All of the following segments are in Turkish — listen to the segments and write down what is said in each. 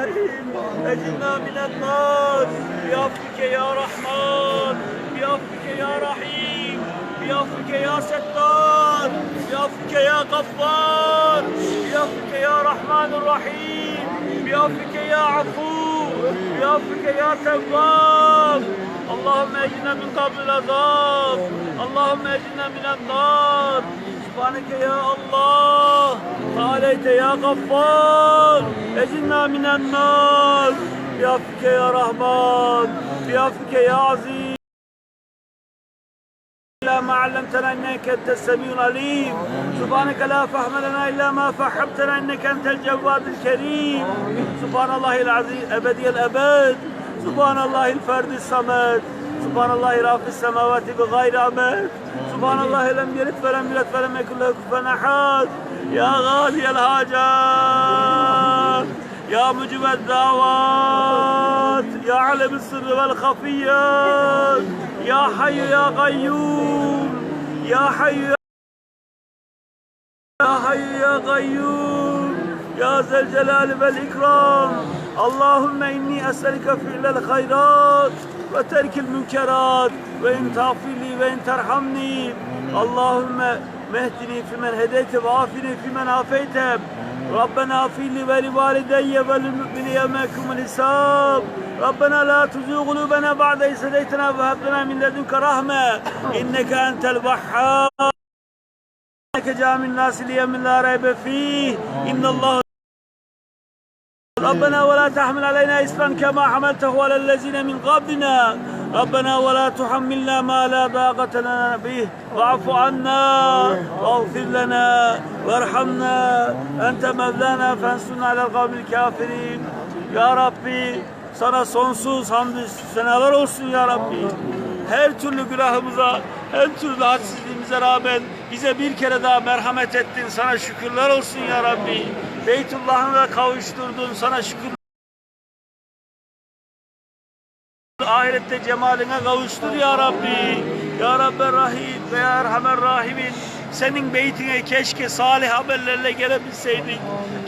ليت يا رحيم اجنا من النار بعفوك يا رحمن بعفوك يا رحيم بعفوك يا ستار بعفوك يا غفار بعفوك يا رحمن الرحيم بعفوك يا عفو بعفوك يا تواب اللهم اجنا من قبل العذاب اللهم اجنا من النار سبحانك يا الله تعاليت يا غفار اجنا من النار بعفوك يا رحمن بعفوك يا عظيم إلا ما علمتنا انك انت السميع العليم سبحانك لا فهم لنا الا ما فهمتنا انك انت الجواد الكريم سبحان الله العظيم ابدي الابد سبحان الله الفرد الصمد سبحان الله رافع السماوات بغير عمد سبحان الله لم يلد ولم يولد ولم يكن له كفوا احد يا غالي الحاجات يا مجيب الدعوات يا علم السر والخفيات يا حي يا قيوم يا حي يا حي يا قيوم يا ذا الجلال والإكرام اللهم إني أسألك فعل الخيرات وترك المنكرات وإن تغفر لي وإن ترحمني اللهم مهدني فيمن هديت وعافني فيمن عافيت ربنا اغفر لي ولوالدي وللمؤمنين يوم يقوم الحساب ربنا لا تزغ قلوبنا بعد إذ هديتنا وهب لنا من لدنك رحمة إنك أنت الوهاب إنك جامع الناس ليوم لا ريب فيه إن الله ربنا ولا تحمل علينا إسرا كما حملته على الذين من قبلنا ربنا ولا تحملنا ما لا طاقة لنا به واعف عنا واغفر لنا وارحمنا أنت مولانا فانصرنا على القوم الكافرين Ya Rabbi sana sonsuz hamdü senalar olsun ya Rabbi. Her türlü günahımıza, her türlü hadsizliğimize rağmen bize bir kere daha merhamet ettin. Sana şükürler olsun ya Rabbi. Beytullah'ına kavuşturdun. Sana şükür. Ahirette cemaline kavuştur ya Rabbi. Ya Rabbi Rahim ve Ya Erhamer Rahimin. Senin beytine keşke salih haberlerle gelebilseydik.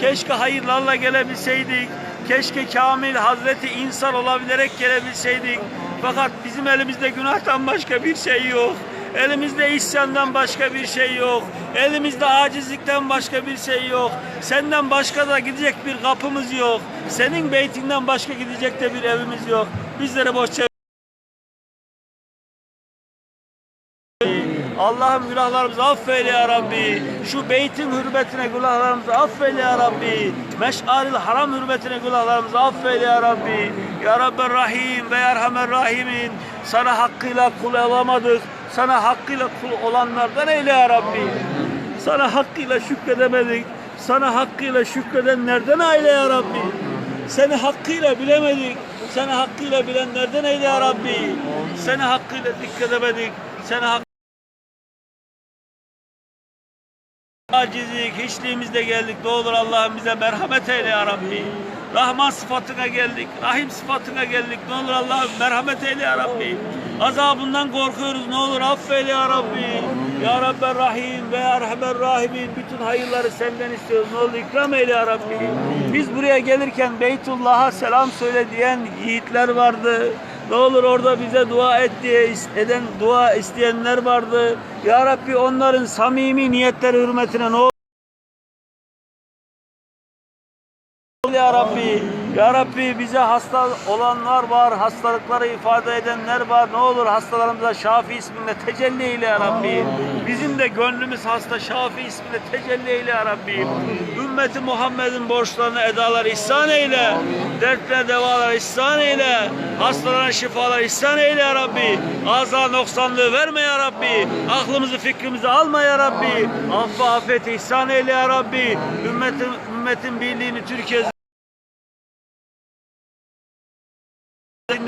Keşke hayırlarla gelebilseydik. Keşke kamil Hazreti insan olabilerek gelebilseydik. Fakat bizim elimizde günahtan başka bir şey yok. Elimizde isyandan başka bir şey yok. Elimizde acizlikten başka bir şey yok. Senden başka da gidecek bir kapımız yok. Senin beytinden başka gidecek de bir evimiz yok. Bizlere boş çevir. Allah'ım günahlarımızı affeyle ya Rabbi. Şu beytin hürmetine günahlarımızı affeyle ya Rabbi. Meş'aril haram hürmetine günahlarımızı affeyle ya Rabbi. Ya Rabbi Rahim ve Erhamer Rahimin. Sana hakkıyla kul olamadık. Sana hakkıyla kul olanlardan eyle ya Rabbi. Sana hakkıyla şükredemedik. Sana hakkıyla şükredenlerden eyle ya Rabbi. Seni hakkıyla bilemedik. Seni hakkıyla bilenlerden eyle ya Rabbi. Seni hakkıyla dikkatemedik. Seni hak Acizlik, hiçliğimizde geldik. Ne olur Allah'ım bize merhamet eyle ya Rabbi. Rahman sıfatına geldik. Rahim sıfatına geldik. Ne olur Allah'ım merhamet eyle ya Rabbi. Azabından korkuyoruz. Ne olur affeyle ya Rabbi. Ya Rabbi Rahim ve Erhamer Rahimin bütün hayırları senden istiyoruz. Ne olur ikram eyle ya Rabbi. Biz buraya gelirken Beytullah'a selam söyle diyen yiğitler vardı. Ne olur orada bize dua et diye eden dua isteyenler vardı. Ya Rabbi onların samimi niyetleri hürmetine ne olur ya Rabbi. Ya Rabbi bize hasta olanlar var, hastalıkları ifade edenler var. Ne olur hastalarımıza Şafi isminde tecelli eyle ya Rabbi. Bizim de gönlümüz hasta Şafi isminde tecelli eyle ya Rabbi. Ümmeti Muhammed'in borçlarını edalar ihsan eyle. Dertler devalar ihsan eyle. Hastalara şifalar ihsan eyle ya Rabbi. Ağza noksanlığı verme ya Rabbi. Aklımızı fikrimizi alma ya Rabbi. Affı afet ihsan eyle ya Rabbi. Ümmetin, ümmetin birliğini Türkiye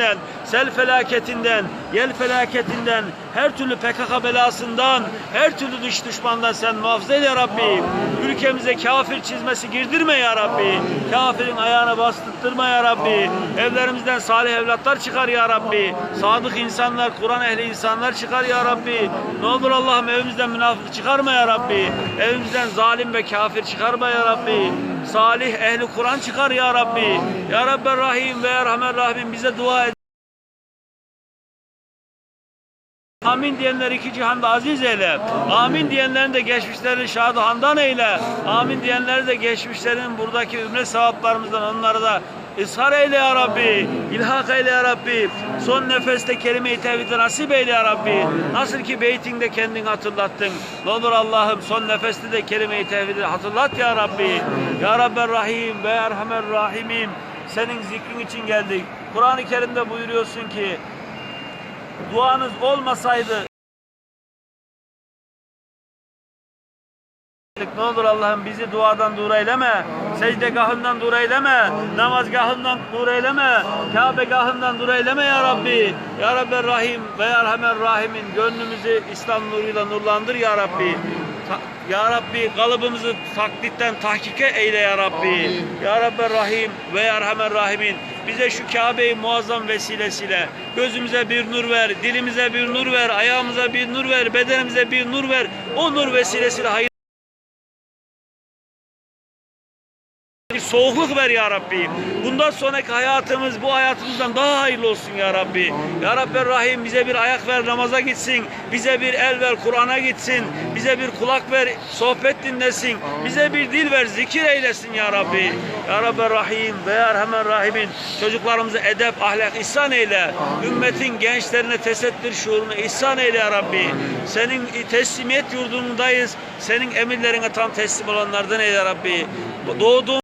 afetinden, sel felaketinden, yel felaketinden, her türlü PKK belasından, her türlü dış düşmandan sen muhafaza eyle ya Rabbi. Ülkemize kafir çizmesi girdirme ya Rabbi. Kafirin ayağına bastırtma ya Rabbi. Evlerimizden salih evlatlar çıkar ya Rabbi. Sadık insanlar, Kur'an ehli insanlar çıkar ya Rabbi. Ne olur Allah'ım evimizden münafık çıkarma ya Rabbi. Evimizden zalim ve kafir çıkarma ya Rabbi. Salih ehli Kur'an çıkar ya Rabbi. Ya Rabbi Rahim ve Erhamer Rahim bize dua et. Amin diyenler iki cihanda aziz eyle. Amin diyenlerin de geçmişlerini şadı handan eyle. Amin diyenleri de geçmişlerin buradaki ümre sevaplarımızdan onları da ishar eyle ya Rabbi. İlhak eyle ya Rabbi. Son nefeste kelime-i tevhidi nasip eyle ya Rabbi. Nasıl ki beytinde kendini hatırlattın. Ne olur Allah'ım son nefeste de kelime-i tevhidi hatırlat ya Rabbi. Ya Rabbi Rahim ve Erhamer Rahimim. Senin zikrin için geldik. Kur'an-ı Kerim'de buyuruyorsun ki duanız olmasaydı ne olur Allah'ım bizi duadan dur eyleme, secdegahından dur eyleme, namazgahından dur eyleme, Kâbegahından dur eyleme ya Rabbi. Ya Rabbi Rahim ve Erhamer Rahim'in gönlümüzü İslam nuruyla nurlandır ya Rabbi. Ta- ya Rabbi kalıbımızı taklitten tahkike eyle ya Rabbi. Ya Rabbi Rahim ve Erhamer Rahimin bize şu Kabe-i muazzam vesilesiyle gözümüze bir nur ver, dilimize bir nur ver, ayağımıza bir nur ver, bedenimize bir nur ver. O nur vesilesiyle hayır soğukluk ver ya Rabbi. Bundan sonraki hayatımız bu hayatımızdan daha hayırlı olsun ya Rabbi. Ya Rabbi Rahim bize bir ayak ver namaza gitsin. Bize bir el ver Kur'an'a gitsin. Bize bir kulak ver sohbet dinlesin. Bize bir dil ver zikir eylesin ya Rabbi. Ya Rabbi Rahim ve Ya Erhamer Rahimin çocuklarımıza edep, ahlak ihsan eyle. Ümmetin gençlerine tesettür şuurunu ihsan eyle ya Rabbi. Senin teslimiyet yurdundayız. Senin emirlerine tam teslim olanlardan eyle ya Rabbi. Doğduğum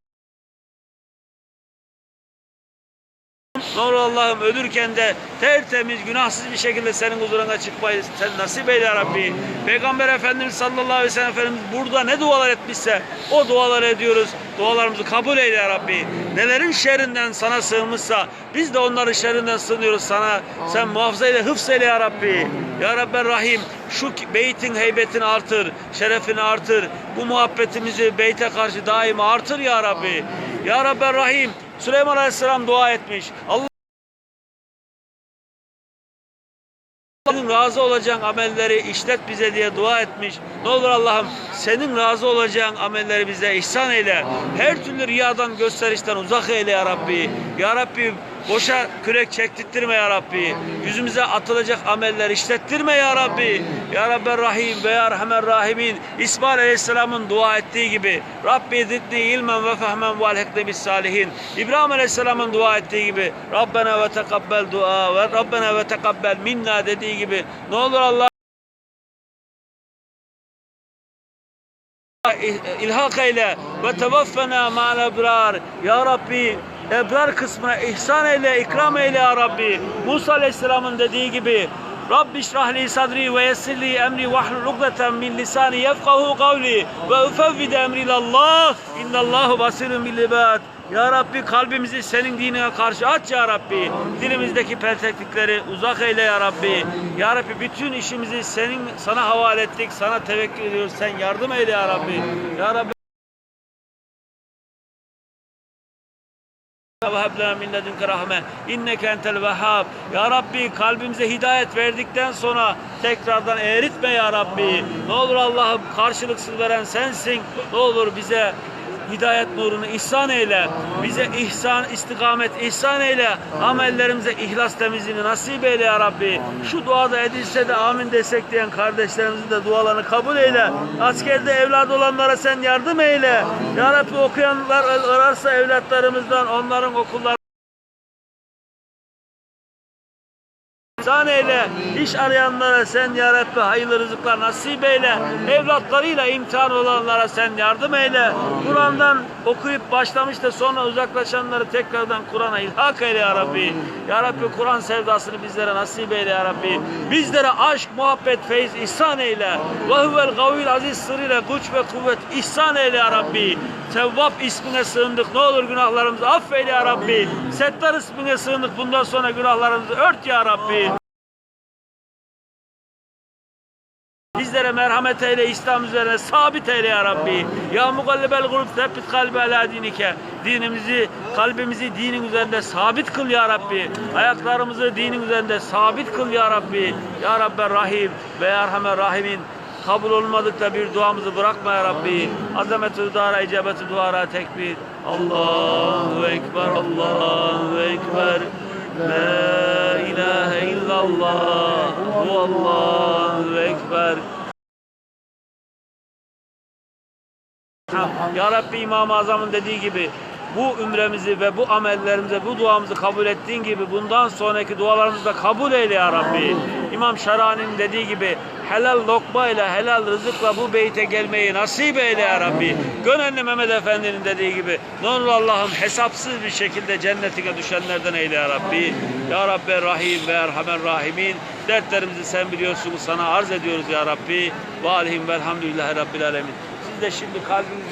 Allah'ım ölürken de tertemiz, günahsız bir şekilde senin huzuruna çıkmayı sen nasip eyle ya Rabbi. Peygamber Efendimiz sallallahu aleyhi ve sellem Efendimiz burada ne dualar etmişse o duaları ediyoruz. Dualarımızı kabul eyle ya Rabbi. Nelerin şerrinden sana sığınmışsa biz de onların şerrinden sığınıyoruz sana. Sen muhafaza eyle, hıfz eyle ya Rabbi. Ya Rabbi Rahim şu beytin heybetini artır, şerefini artır. Bu muhabbetimizi beyte karşı daima artır ya Rabbi. Ya Rabbi Rahim Süleyman Aleyhisselam dua etmiş. Allah senin razı olacağın amelleri işlet bize diye dua etmiş. Ne olur Allah'ım senin razı olacağın amelleri bize ihsan eyle. Her türlü riyadan gösterişten uzak eyle ya Rabbi. Ya Rabbi boşa kürek çektirtme ya Rabbi. Yüzümüze atılacak ameller işlettirme ya Rabbi. Ya Rabbi Rahim ve Ya Rahman Rahimin İsmail Aleyhisselam'ın dua ettiği gibi Rabbi zidni ilmen ve fehmen ve alhekni bis salihin. İbrahim Aleyhisselam'ın dua ettiği gibi Rabbena ve tekabbel dua ve Rabbena ve tekabbel minna dediği gibi ne olur Allah ilhak eyle ve tevaffena ma'al ebrar. Ya Rabbi ebrar kısmına ihsan eyle, ikram eyle ya Rabbi. Musa Aleyhisselam'ın dediği gibi Rabbi şrahli sadri ve yessirli emri vahlul ukdeten min lisani yefkahu kavli ve ufevvide emri Allah innallahu basirun bil ibad. Ya Rabbi kalbimizi senin dinine karşı aç ya Rabbi. Dilimizdeki pelteklikleri uzak eyle ya Rabbi. Ya Rabbi bütün işimizi senin sana havale ettik. Sana tevekkül ediyoruz. Sen yardım eyle ya Rabbi. Ya Rabbi وهب لنا من لدنك rahme inneke entel vehhab ya Rabbi kalbimize hidayet verdikten sonra tekrardan eğritme ya Rabbi ne olur Allah'ım karşılıksız veren sensin ne olur bize hidayet nurunu ihsan eyle. Bize ihsan istikamet ihsan eyle. Amellerimize ihlas temizliğini nasip eyle ya Rabbi. Şu duada edilse de amin desek diyen kardeşlerimizin de dualarını kabul eyle. Askerde evladı olanlara sen yardım eyle. Ya Rabbi okuyanlar varsa evlatlarımızdan onların okulları ihsan eyle. İş arayanlara sen ya Rabbi hayırlı rızıklar nasip eyle. Evlatlarıyla imtihan olanlara sen yardım eyle. Kur'an'dan okuyup başlamış da sonra uzaklaşanları tekrardan Kur'an'a ilhak eyle ya Rabbi. Ya Rabbi Kur'an sevdasını bizlere nasip eyle ya Rabbi. Bizlere aşk, muhabbet, feyiz ihsan eyle. Ve huvel gavil aziz sırrıyla güç ve kuvvet ihsan eyle ya Rabbi. Tevvap ismine sığındık. Ne olur günahlarımızı affeyle ya Rabbi. Settar ismine sığındık. Bundan sonra günahlarımızı ört ya Rabbi. Bizlere merhamet eyle, İslam üzerine sabit eyle ya Rabbi. Ya mugallibel kulub tebbit kalbi ala dinike. Dinimizi, kalbimizi dinin üzerinde sabit kıl ya Rabbi. Ayaklarımızı dinin üzerinde sabit kıl ya Rabbi. Ya Rabbi Rahim ve Erhamer Rahimin. Kabul olmadıkça bir duamızı bırakma ya Rabbi. Azametü dara, icabetü duara tekbir. Allahu Ekber, Allahu Ekber. La ilahe illallah. Allahu Ekber. Ya Rabbi İmam-ı Azam'ın dediği gibi bu ümremizi ve bu amellerimizi, bu duamızı kabul ettiğin gibi bundan sonraki dualarımızı da kabul eyle ya Rabbi. İmam Şarani'nin dediği gibi helal lokma ile helal rızıkla bu beyte gelmeyi nasip eyle ya Rabbi. Gönenli Mehmet Efendi'nin dediği gibi ne Allah'ım hesapsız bir şekilde cennetine düşenlerden eyle ya Rabbi. Ya Rabbi Rahim ve Erhamen Rahimin dertlerimizi sen biliyorsun sana arz ediyoruz ya Rabbi. Ve aleyhim velhamdülillahi Rabbil Alemin. Siz de şimdi kalbinizi